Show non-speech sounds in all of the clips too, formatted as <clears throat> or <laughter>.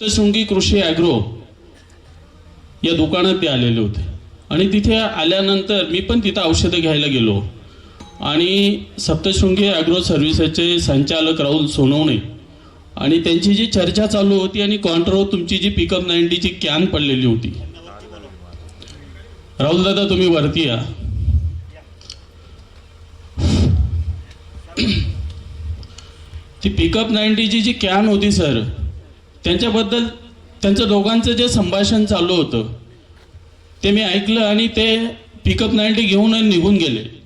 सप्तशृंगी कृषी ॲग्रो या दुकानात ते आलेले होते. आणि तिथे आल्यानंतर मी पण तिथं औषधं घ्यायला गेलो. आणि सप्तशृंगी ॲग्रो सर्व्हिसेसचे संचालक राहुल सोनवणे आणि त्यांची जी चर्चा चालू होती आणि कॉन्ट्रो तुमची जी पिकअप नाईन्टीची कॅन पडलेली होती. राहुल दादा तुम्ही वरती या. ती पिकअप नाईन्टीची जी कॅन होती सर त्यांच्याबद्दल त्यांचं दोघांचं जे संभाषण चालू होतं ते मी ऐकलं आणि ते पिकअप नाईंटी घेऊन निघून गेले.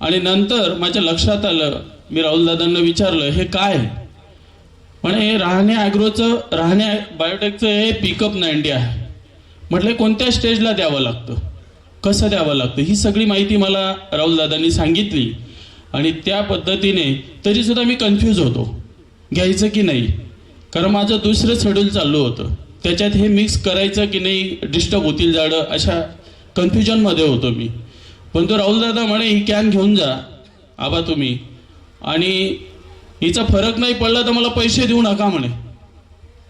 आणि नंतर माझ्या लक्षात आलं मी राहुलदादांना विचारलं हे काय? म्हणे हे राहणे ॲग्रोचं राहणे बायोटेकचं हे पिकअप नाईन्टी आहे. म्हटलं कोणत्या स्टेजला द्यावं लागतं? कसं द्यावं लागतं? ही सगळी माहिती मला राहुलदादांनी सांगितली. आणि त्या पद्धतीने तरीसुद्धा मी कन्फ्यूज होतो. घ्यायचं की नाही? कारण माझं दुसरं शेड्यूल चालू होतं. त्याच्यात हे मिक्स करायचं की नाही डिस्टर्ब होतील झाडं अशा कन्फ्युजनमध्ये होतो मी. पण तो राहुलदादा म्हणे ही कॅन घेऊन जा आबा तुम्ही. आणि हिचा फरक नाही पडला तर मला पैसे देऊ नका म्हणे.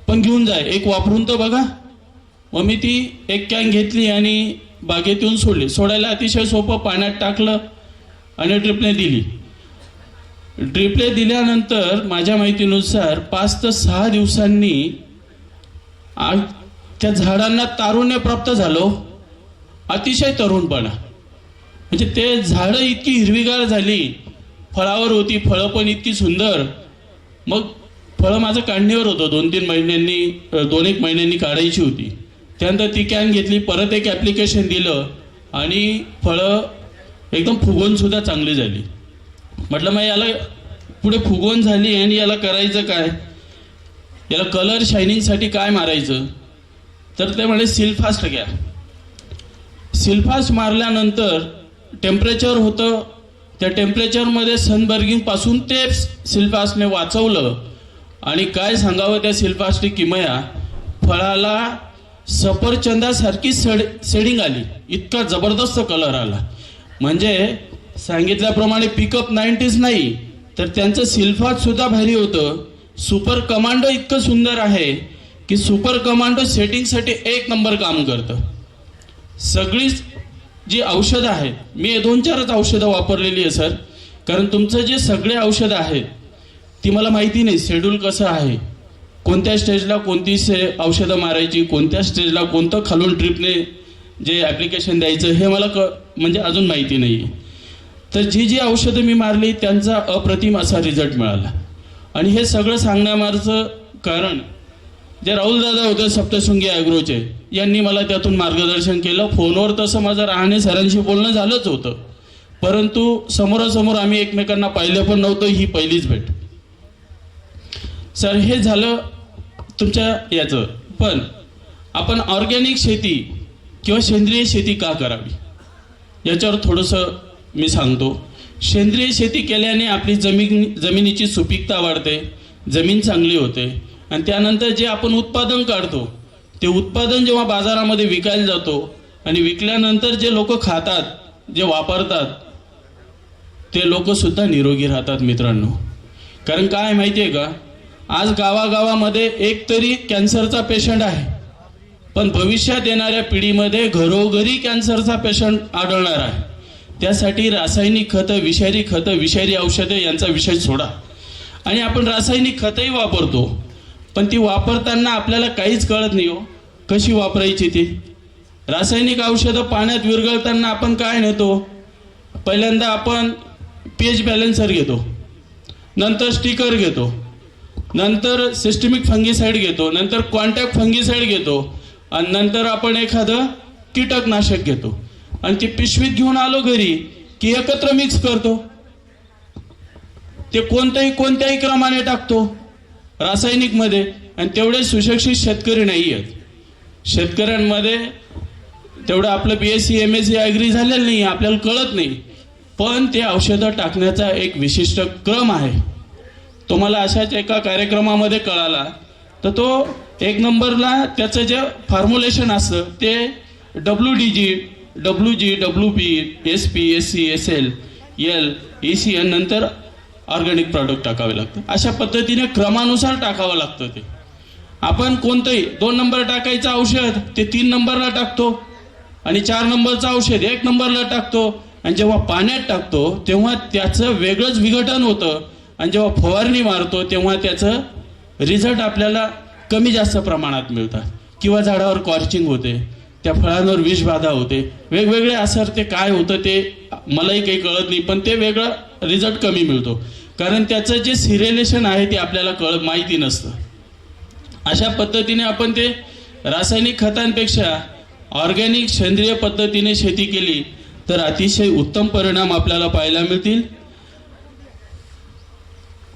पण घेऊन जाय एक वापरून तर बघा. मग मी ती एक कॅन घेतली आणि बागेत येऊन सोडली. सोडायला अतिशय सोपं पाण्यात टाकलं आणि ट्रिपने दिली. ड्रिपले दिल्यानंतर माझ्या माहितीनुसार पाच ते सहा दिवसांनी त्या झाडांना तारुण्य प्राप्त झालो. अतिशय तरुणपणा म्हणजे ते झाडं इतकी हिरवीगार झाली. फळावर होती फळं पण इतकी सुंदर. मग फळं माझं काढणीवर होतं. दोन तीन महिन्यांनी दोन एक महिन्यांनी काढायची होती. त्यानंतर ती कॅन घेतली परत एक ॲप्लिकेशन दिलं आणि फळं एकदम फुगवूनसुद्धा चांगली झाली. म्हटलं मग याला पुढे फुगवण झाली आणि याला करायचं काय? याला कलर शायनिंगसाठी काय मारायचं? तर ते म्हणे सिल्फास्ट घ्या. सिल्फास्ट मारल्यानंतर टेम्परेचर होतं. त्या टेम्परेचरमध्ये सनबर्गिंगपासून ते सिल्फास्टने वाचवलं. आणि काय सांगावं त्या सिल्फास्टची किमया? फळाला सफरचंदासारखी सेड सेडिंग आली. इतका जबरदस्त कलर आला. म्हणजे सांगितल्याप्रमाणे पिकअप नाईन्टीज नाही तर त्यांचं सिल्फात सुद्धा भारी होतं. सुपर कमांडो इतकं सुंदर आहे की सुपर कमांडो सेटिंगसाठी एक नंबर काम करतं. सगळीच जी औषधं आहेत मी दोन चारच औषधं वापरलेली आहे सर. कारण तुमचं जे सगळे औषधं आहेत ती मला माहिती नाही शेड्यूल कसं आहे. कोणत्या स्टेजला कोणती से औषधं मारायची कोणत्या स्टेजला कोणतं खालून ट्रिपने जे ॲप्लिकेशन द्यायचं हे मला क म्हणजे अजून माहिती नाही आहे तर जी जी औषधं मी मारली त्यांचा अप्रतिम असा रिझल्ट मिळाला. आणि हे सगळं सांगण्यामारचं कारण जे राहुल दादा होते सप्तशृंगी ॲग्रोचे यांनी मला त्यातून मार्गदर्शन केलं. फोनवर तसं माझं राहणे सरांशी बोलणं झालंच होतं. परंतु समोरासमोर आम्ही एकमेकांना पाहिलं पण नव्हतं ही पहिलीच भेट. सर हे झालं तुमच्या याचं. पण आपण ऑर्गॅनिक शेती किंवा सेंद्रिय शेती का करावी? याच्यावर थोडंसं मी सांगतो सेंद्रिय शेती केल्याने आपली जमीन जमिनीची सुपीकता वाढते जमीन चांगली होते. आणि त्यानंतर जे आपण उत्पादन काढतो ते उत्पादन जेव्हा बाजारामध्ये विकायला जातो आणि विकल्यानंतर जे लोक खातात जे वापरतात ते लोकसुद्धा निरोगी राहतात मित्रांनो. कारण काय माहिती आहे का? आज गावागावामध्ये एक तरी कॅन्सरचा पेशंट आहे. पण भविष्यात येणाऱ्या पिढीमध्ये घरोघरी कॅन्सरचा पेशंट आढळणार आहे. त्यासाठी रासायनिक खतं विषारी खतं विषारी औषधे यांचा विषय सोडा. आणि आपण रासायनिक खतंही वापरतो. पण ती वापरताना आपल्याला काहीच कळत नाही हो. कशी वापरायची ती? रासायनिक औषधं पाण्यात विरघळताना आपण काय नेतो? पहिल्यांदा आपण पीएच बॅलन्सर बॅलेन्सर घेतो. नंतर स्टिकर घेतो. नंतर सिस्टमिक फंगीसाईड घेतो. नंतर कॉन्टॅक्ट फंगीसाईड घेतो. आणि नंतर आपण एखादं कीटकनाशक घेतो. आणि ती पिशवीत घेऊन आलो घरी की एकत्र मिक्स करतो. ते कोणत्याही कोणत्याही क्रमाने टाकतो रासायनिकमध्ये. आणि तेवढे सुशिक्षित शेतकरी नाही आहेत. शेतकऱ्यांमध्ये तेवढं आपलं B S C M S C agri झालेलं नाही आपल्याला कळत नाही. पण ते औषधं टाकण्याचा एक विशिष्ट क्रम आहे. तो मला अशाच एका कार्यक्रमामध्ये कळाला तर तो एक नंबरला त्याचं जे फॉर्म्युलेशन असतं ते W D G W G W P S P S C S L L E C N नंतर ऑर्गॅनिक प्रॉडक्ट टाकावे लागतं. अशा पद्धतीने क्रमानुसार टाकावं लागतं ते. आपण कोणतंही दोन नंबर टाकायचं औषध ते तीन नंबरला टाकतो. आणि चार नंबरचं औषध एक नंबरला टाकतो. आणि जेव्हा पाण्यात टाकतो तेव्हा त्याचं वेगळंच विघटन होतं. आणि जेव्हा फवारणी मारतो तेव्हा त्याचं रिझल्ट आपल्याला कमी जास्त प्रमाणात मिळतात. किंवा झाडावर कॉर्चिंग होते. त्या फळांवर विषबाधा होते. वेगवेगळे असर ते काय होतं ते मलाही काही कळत नाही पण ते वेगळं रिझल्ट कमी मिळतो. कारण त्याचं जे सिरेलेशन आहे ते आपल्याला कळ माहिती नसतं. अशा पद्धतीने आपण ते रासायनिक खतांपेक्षा ऑर्गॅनिक सेंद्रिय पद्धतीने शेती केली तर अतिशय उत्तम परिणाम आपल्याला पाहायला मिळतील.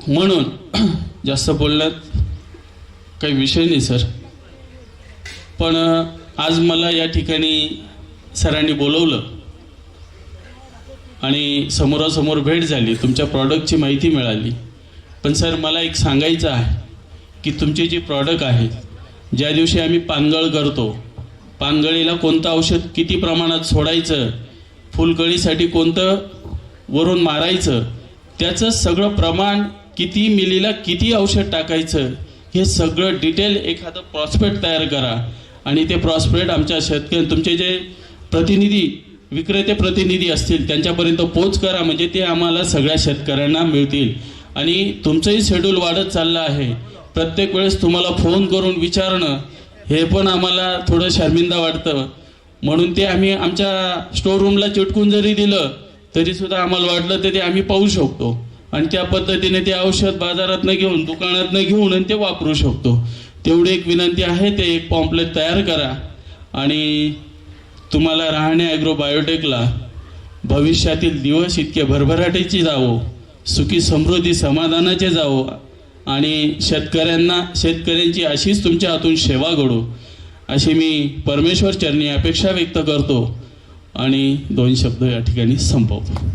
म्हणून <clears throat> जास्त बोलण्यात काही विषय नाही सर पण आज मला या ठिकाणी सरांनी बोलवलं आणि समोरासमोर भेट झाली तुमच्या प्रॉडक्टची माहिती मिळाली. पण सर मला एक सांगायचं आहे की तुमचे जे प्रॉडक्ट आहेत ज्या दिवशी आम्ही पानगळ करतो पानगळीला कोणतं औषध किती प्रमाणात सोडायचं फुलकळीसाठी कोणतं वरून मारायचं त्याचं सगळं प्रमाण किती मिलीला किती औषध टाकायचं हे सगळं डिटेल एखादं प्रॉस्पेक्ट तयार करा. आणि ते प्रॉस्परेट आमच्या शेतकरी तुमचे जे प्रतिनिधी विक्रेते प्रतिनिधी असतील त्यांच्यापर्यंत पोच करा म्हणजे ते आम्हाला सगळ्या शेतकऱ्यांना मिळतील. आणि तुमचंही शेड्यूल वाढत चाललं आहे. प्रत्येक वेळेस तुम्हाला फोन करून विचारणं हे पण आम्हाला थोडं शर्मिंदा वाटतं. म्हणून ते आम्ही आमच्या स्टोर रूमला चिटकून जरी दिलं तरीसुद्धा आम्हाला वाटलं तर ते आम्ही पाहू शकतो. आणि त्या पद्धतीने ते औषध बाजारातनं घेऊन दुकानातनं घेऊन आणि ते वापरू शकतो. तेवढी एक विनंती आहे ते एक पॉम्पलेट तयार करा. आणि तुम्हाला राहणे ॲग्रो बायोटेकला भविष्यातील दिवस इतके भरभराटीची जावो सुखी समृद्धी समाधानाचे जावो आणि शेतकऱ्यांना शेतकऱ्यांची अशीच तुमच्या हातून सेवा घडू अशी मी परमेश्वर चरणी अपेक्षा व्यक्त करतो आणि दोन शब्द या ठिकाणी संपवतो.